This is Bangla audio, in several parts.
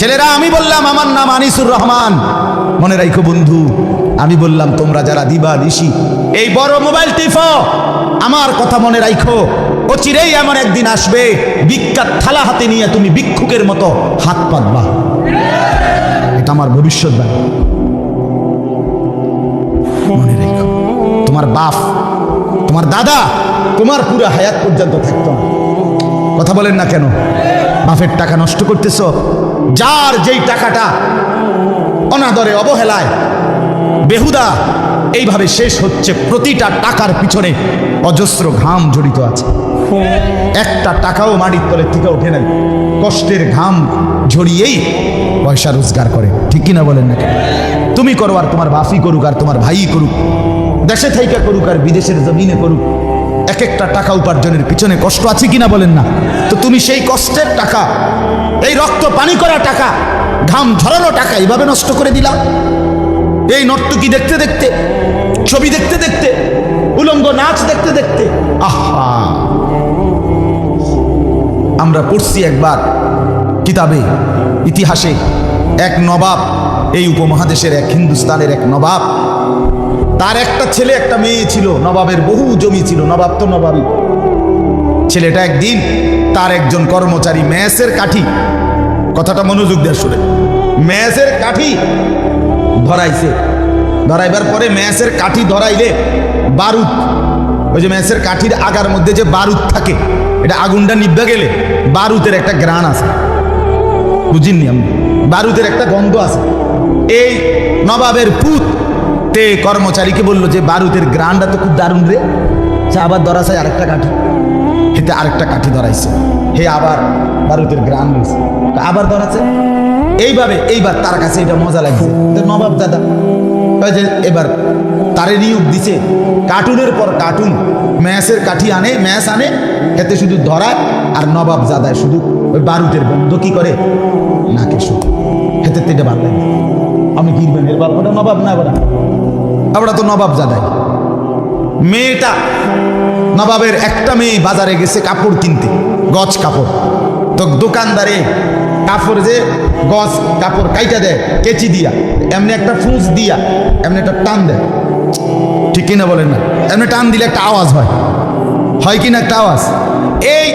ছেলেরা, আমি বললাম, আমার নাম আনিসুর রহমান। মনে রাখো বন্ধু, আমি বললাম, তোমরা যারা দিবা নিশি এই বড় মোবাইল টিফো, আমার কথা মনে রাখো চিরেই এমন একদিন আসবে, বিখ্যাত থালা হাতে নিয়ে তুমি ভিক্ষুকের মতো হাত পাতবা। এটা আমার ভবিষ্যৎবাণী মনে তোমার বাপ, তোমার দাদা, তোমার পুরো হায়াত পর্যন্ত থাকতো কথা বলেন না কেন? বাপের টাকা নষ্ট করতেছ? যার যেই টাকাটা অনাদরে অবহেলায়, বেহুদা, এইভাবে শেষ হচ্ছে প্রতিটা টাকার পিছনে অজস্র ঘাম জড়িত আছে। একটা টাকাও মাটির তলের থেকে ওঠে নাই। কষ্টের ঘাম ঝরিয়েই পয়সা রোজগার করে। ঠিক কিনা বলেন না? তুমি করো আর তোমার বাফি করুক আর তোমার ভাই করুক। দেশে থাইকা করুক আর বিদেশের জমিনে করুক। এক একটা টাকা উপার্জনের পিছনে কষ্ট আছে কিনা বলেন না? তো তুমি সেই কষ্টের টাকা, এই রক্ত পানি করা টাকা, ঘাম ঝরানো টাকা এইভাবে নষ্ট করে দিলা? এই নর্তকী দেখতে দেখতে, ছবি দেখতে দেখতে, উলঙ্গ নাচ দেখতে দেখতে, আহা! আমরা পড়ছি একবার কিতাবে, ইতিহাসে এক নবাব, এই উপমহাদেশের এক হিন্দুস্তানের এক নবাব তার একটা ছেলে, একটা মেয়ে ছিল, নবাবের বহু জমি ছিল, নবাব তো নবাবই। ছেলেটা একদিন তার একজন কর্মচারী ম্যাসের কাঠি, কথাটা মনোযোগ দিয়ে শুনে ম্যাসের কাঠি ধরাইছে। ধরাইবার পরে ম্যাসের কাঠি ধরাইলে বারুদ, ওই যে ম্যাসের কাঠির আগার মধ্যে যে বারুদ থাকে, এটা আগুনটা নিভে গেলে বারুদের একটা গ্রান আছে। বুঝিনি আমি? বারুদের একটা গন্ধ আছে। এই নবাবের পুত তে কর্মচারীকে বলল যে, বারুদের গ্রানটা তো খুব দারুণ রে। সে আবার ধরাছে আরেকটা কাঠি। হেতে আরেকটা কাঠি ধরাইছে। হে আবার বারুদের গ্রান হয়েছে আবার ধরাছে। এইভাবে, এইবার তার কাছে এটা মজা লাগছে। নবাব দাদা যে, এবার তারে নিয়োগ দিছে। কার্টুনের পর কার্টুন ম্যাসের কাঠি আনে ম্যাস আনে এতে শুধু ধরায় আর নবাব জাদায় শুধু ওই বারুদের বন্ধ কি করে? নাকে শুধু। হেতে তেটে ভালো লাগে আমি কিনবেন এর বারোটা নবাব না, এবার আমরা তো নবাব জাদাই। মেয়েটা নবাবের একটা মেয়ে বাজারে গেছে কাপড় কিনতে, গজ কাপড়। তো দোকানদারে কাপড় যে গজ কাপড় কাইটা দেয়, কেচি দিয়া, এমনি একটা ফুঁস দিয়া, এমনি একটা টান দেয়। ঠিক কিনা বলেন না? এমনি টান দিলে একটা আওয়াজ হয়। হয় কিনা একটা আওয়াজ? এই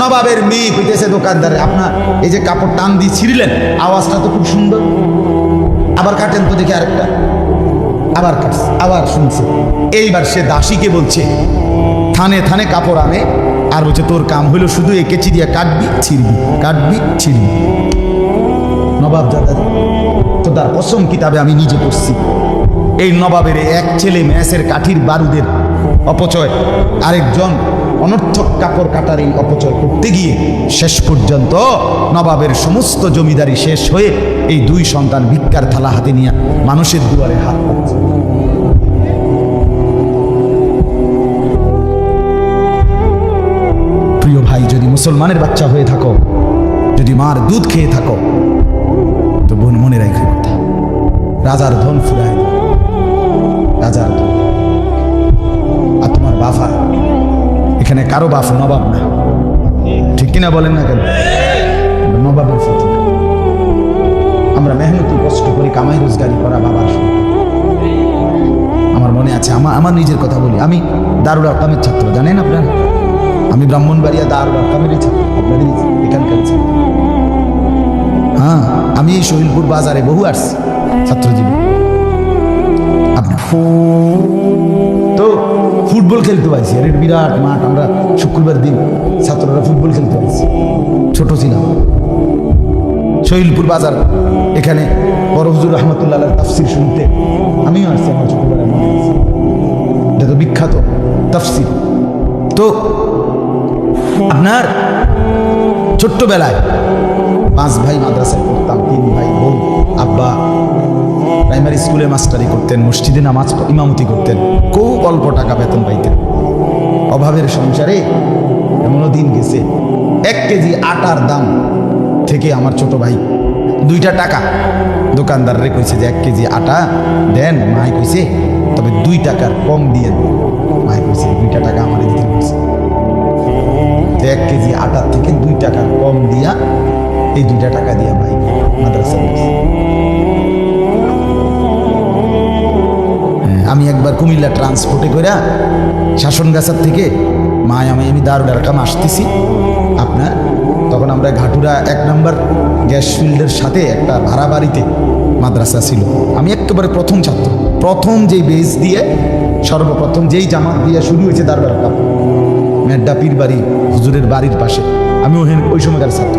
নবাবের মেয়ে কইতেছে দোকানদারে, আপনার এই যে কাপড় টান দিয়ে ছিঁড়লেন, আওয়াজটা তো খুব সুন্দর। আবার কাটেন তো দেখি আরেকটা। আবার কাটছে, আবার শুনছে। এইবার সে দাসীকে বলছে, থানে থানে কাপড় আনে। আর বলছে, তোর কাম হইল শুধু এ কেচি দিয়ে কাটবি, ছিড়বি কাটবি, ছিড়বি। নবাব দাদা তো তার কসম কিতাবে আমি নিজে পড়ছি। এই নবাবের এক ছেলে ম্যাসের কাঠির বারুদের অপচয়, আরেকজন অনর্থক কাপড় কাটার এই অপচয় করতে গিয়ে শেষ পর্যন্ত নবাবের সমস্ত জমিদারি শেষ হয়ে এই দুই সন্তান ভিক্ষার থালা হাতে নিয়ে মানুষের দুয়ারে হাত প্রিয় ভাই, যদি মুসলমানের বাচ্চা হয়ে থাকো, যদি মার দুধ খেয়ে থাকো, তো বোন মনে রাখে কথা। রাজার ধন ফুরায় রাজার ধন। আর তোমার বাফা এখানে কারও বাফ নবাব না। ঠিক কিনা বলেন না কেন? নবাবের আমরা মেহনতি, কষ্ট করে কামাই রোজগারি করা বাবার আমার মনে আছে আমার আমার নিজের কথা বলি। আমি দারুল আকামের ছাত্র, জানেন আপনারা? আমি ব্রাহ্মণবাড়িয়া দারুল আকামেরই ছাত্র, আপনাদের এখানকার হ্যাঁ আমি এই শহীদপুর বাজারে বহু আসছি ছাত্রজীবী তো ফুটবল খেলতে পারছি, আর বিরাট মাঠ, আমরা শুক্রবার দিন ছাত্ররা ফুটবল খেলতে পারছি। ছোট ছিলাম। শহীদপুর বাজার এখানে বড় হুজুর রহমতুল্লাহ তাফসির শুনতে। আমিও আসছি আমার এটা তো বিখ্যাত তাফসির। তো, আপনার ছোট্টবেলায় পাঁচ ভাই মাদ্রাসায় পড়তাম, তিন ভাই বোন, আব্বা প্রাইমারি স্কুলে মাস্টারি করতেন, মসজিদে নামাজ ইমামতি করতেন, খুব অল্প টাকা বেতন পাইতেন। অভাবের সংসারে এমনও দিন গেছে, এক কেজি আটার দাম থেকে আমার ছোট ভাই দুইটা টাকা। দোকানদাররে কইছে যে এক কেজি আটা দেন, মাই কইছে, তবে দুই টাকার কম দিয়ে মাই কইছে, দুইটা টাকা আমার দিতে বলছে। এক কেজি আটার থেকে দুই টাকা কম দিয়া এই দুইটা টাকা দিয়া ভাই মাদ্রাসা আমি একবার কুমিল্লা ট্রান্সপোর্টে কইরা শাসনগাছার থেকে মায় আমি আমি দারুডারকাম আসতেছি। আপনার, তখন আমরা ঘাটুরা এক নম্বর গ্যাস ফিল্ডের সাথে একটা ভাড়া বাড়িতে মাদ্রাসা ছিল। আমি একেবারে প্রথম ছাত্র। প্রথম যেই বেস দিয়ে, সর্বপ্রথম যেই জামাত দিয়ে শুরু হয়েছে তার ব্যাপার মেড্ডা পীর বাড়ি, হুজুরের বাড়ির পাশে। আমি ওখানে ওই সময়কার ছাত্র।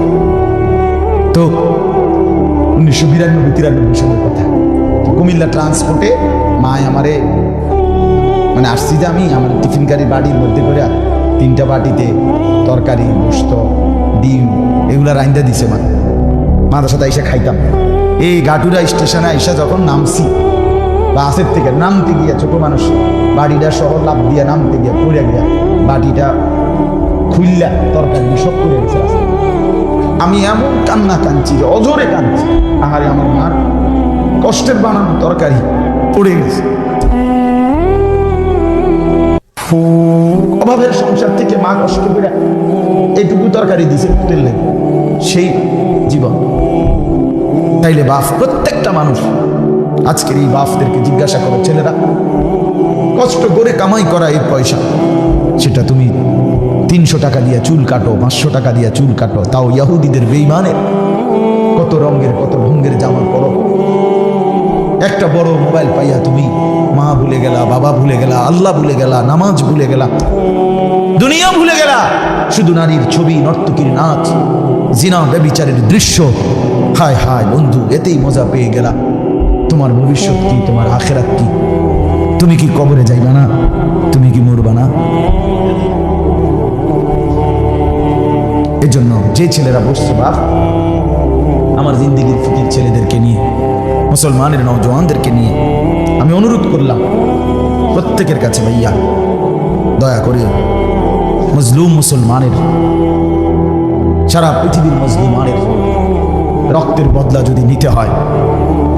তো উনিশশো বিরানব্বই, তিরানব্বই সালের কথা। কুমিল্লা ট্রান্সপোর্টে মায় আমারে মানে আসছি যে আমি, আমার টিফিন গাড়ি বাড়ির মধ্যে করে তিনটা বাটিতে তরকারি গোস্ত ডিম, এগুলা রাইন্দা দিছে মা মাদের সাথে এসে খাইতাম। এই গাটুরা স্টেশনে আইসা যখন নামছি, বাসের থেকে নামতে গিয়া ছোট মানুষ, বাড়িটা সহ লাভ দিয়া নামতে গিয়া পড়ে গিয়া বাটিটা খুললা তরকারি সব করে গেছে আমি এমন কান্না কাঁদছি যে অজরে কাঁদছি। আহারে আমার মার কষ্টের বানানো তরকারি পড়ে গেছে। অভাবের সংসার থেকে মা কষ্ট করে এইটুকু তরকারি দিছে সেই তাইলে বাপ, প্রত্যেকটা মানুষ আজকের এই বাপদেরকে জিজ্ঞাসা করো, ছেলেরা, কষ্ট করে কামাই করা এই পয়সা, সেটা তুমি তিনশো টাকা দিয়ে চুল কাটো, পাঁচশো টাকা দিয়ে চুল কাটো, তাও ইয়াহুদিদের বেইমানের, কত রঙের, কত ভঙ্গের জামা পরো। একটা বড় মোবাইল পাইয়া তুমি মা ভুলে গেলা, বাবা ভুলে গেলা, আল্লাহ ভুলে গেলা, নামাজ ভুলে গেলা, দুনিয়া ভুলে গেলা, শুধু নারীর ছবি, নর্তকীর নাচ জিনা ব্যবিচারের দৃশ্য। হায় হায়, বন্ধু, এতেই মজা পেয়ে গেলা। তোমার ভবিষ্যৎ কি, তোমার আখেরাত কি? তুমি কি কবরে যাইবা না? তুমি কি মরবা না? এজন্য যে ছেলেরা বসছে, বাপ, আমার জিন্দিগির ফিকির ছেলেদেরকে নিয়ে, মুসলমানের নওজওয়ানদেরকে নিয়ে, আমি অনুরোধ করলাম, প্রত্যেকের কাছে ভাইয়া, দয়া করে মজলুম মুসলমানের সারা পৃথিবীর মজলুমানের রক্তের বদলা যদি নিতে হয়,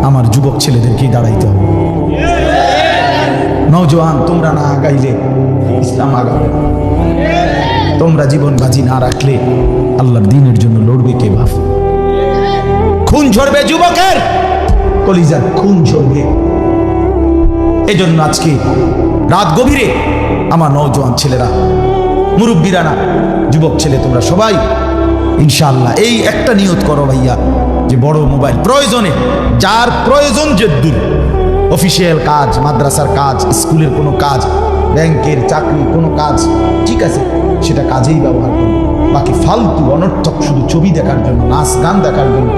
আমার যুবক ছেলেদেরকেই দাঁড়াইতে হবে। নওজোয়ান, তোমরা না আগাইলে ইসলাম আগাবে তোমরা জীবন বাজি না রাখলে আল্লাহর দিনের জন্য লড়বে কে বাপ খুন ঝরবে যুবকের, কলিজার খুন ঝরবে। এজন্য আজকে রাত গভীরে আমার নওজোয়ান ছেলেরা, মুরব্বীরা না, যুবক ছেলে তোমরা সবাই ইনশাআল্লাহ। এই একটা নিয়ত করো ভাইয়া, যে বড় মোবাইল প্রয়োজনে, যার প্রয়োজন যে দূর, অফিসিয়াল কাজ, মাদ্রাসার কাজ, স্কুলের কোনো কাজ, ব্যাংকের চাকরি, কোনো কাজ, ঠিক আছে, সেটা কাজেই ব্যবহার করব বাকি ফালতু, অনর্থক, শুধু ছবি দেখার জন্য, নাচ, গান দেখার জন্য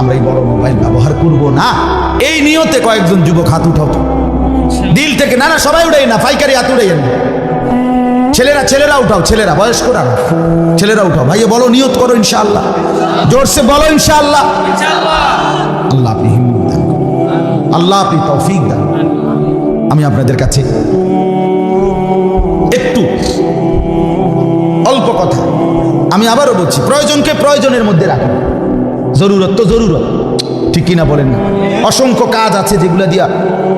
আমরা এই বড় মোবাইল ব্যবহার করব না। এই নিয়তে কয়েকজন যুবক হাত উঠাও দিল থেকে না না সবাই উঠাই না, পাইকারি হাত উঠাই না। ছেলেরা ছেলেরা উঠাও, ছেলেরা, বয়স্করা ছেলেরা উঠাও। ভাইয়া, বলো, নিয়ত করো ইনশাআল্লাহ। জোরসে বলো ইনশাআল্লাহ। আল্লাহ আপনি হিম্মত দান। আল্লাহ আপনি তৌফিক দান। আমি আপনাদের কাছে একটু অল্প কথা। আমি আবারও বলছি, প্রয়োজনকে প্রয়োজনের মধ্যে রাখুন। জরুরত তো জরুরত। ঠিক কিনা বলেন না? অসংখ্য কাজ আছে যেগুলো দিয়া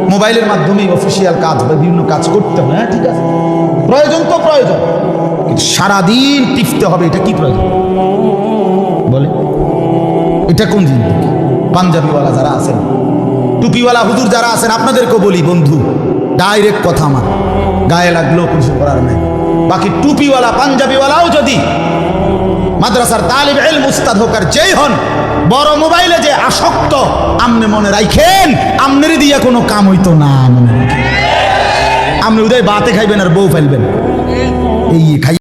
মোবাইলের মাধ্যমে অফিসিয়াল কাজ বা বিভিন্ন কাজ করতে হবে হ্যাঁ ঠিক আছে? প্রয়োজন তো প্রয়োজন। সারাদিন টিপতে হবে, এটা কি প্রয়োজন? বলে। এটা কোন জিনিস? পাঞ্জাবিওয়ালা যারা আছেন, টুপিওয়ালা হুজুর যারা আছেন, আপনাদেরকেও বলি বন্ধু ডাইরেক্ট কথা আমার। গায়ে লাগলেও কিছু করার নাই। বাকি টুপিওয়ালা, পাঞ্জাবিওয়ালাও যদি মাদ্রাসার তালিব এল মুস্তাদ হোক আর যেই হন, বড় মোবাইলে যে আসক্ত, আমনে মনে রাখেন আমনের দিয়া কোনো কাম হইতো না মনে। আপনি উদয় বাতে খাইবেন আর বউ ফেলবেন। এই খাই